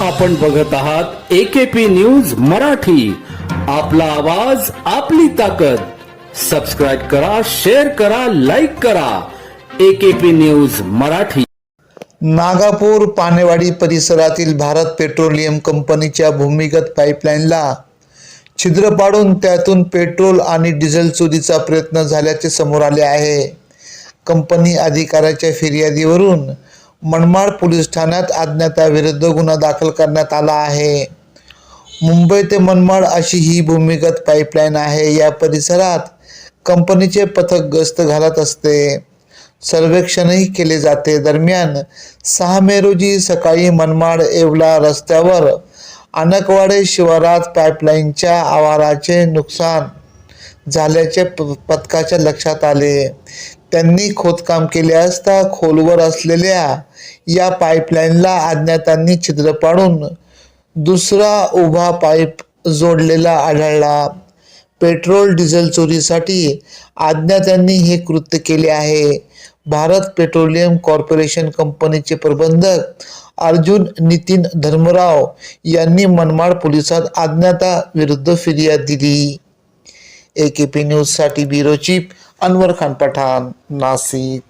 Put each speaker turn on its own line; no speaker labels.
आपण बघत आहात एकेपी न्यूज मराठी. आपला आवाज आपली ताकद. सबस्क्राईब करा शेअर करा लाईक करा. AKP news Marathi.
Nagapur Panewadi परिसरातील भारत पेट्रोलियम कंपनीच्या भूमिगत पाईपलाईनला छिद्र पाडून त्यातून पेट्रोल आणि डिझेल चोरीचा प्रयत्न झाल्याचे समोर आले आहे. कंपनी अधिकाऱ्याच्या फिर्यादीवरून मनमाड पोलीस ठाण्यात अज्ञाताविरुद्ध गुन्हा दाखल करण्यात आला आहे. मुंबई ते मनमाड अशी ही भूमिगत पाईपलाईन आहे. या परिसरात कंपनीचे पथक गस्त घालत असते. सर्वेक्षणही केले जाते. दरम्यान सहा मे रोजी सकाळी मनमाड येवला रस्त्यावर अनकवाडे शिवारात पाईपलाईनच्या आवाराचे नुकसान झाल्याचे प- पथकाच्या लक्षात आले. त्यांनी खोदकाम केले असता खोलवर असलेल्या या पाईपलाईनला अज्ञातांनी छिद्र पाडून दुसरा उभा पाईप जोडलेला आढळला. पेट्रोल डिझेल चोरीसाठी अज्ञातांनी हे कृत्य केले आहे. भारत पेट्रोलियम कॉर्पोरेशन कंपनीचे प्रबंधक अर्जुन नितीन धर्मराव यांनी मनमाड पोलिसात अज्ञाता विरुद्ध फिर्याद दिली. ए के पी न्यूजसाठी ब्युरो चीफ अनवर खान पठाण नाशिक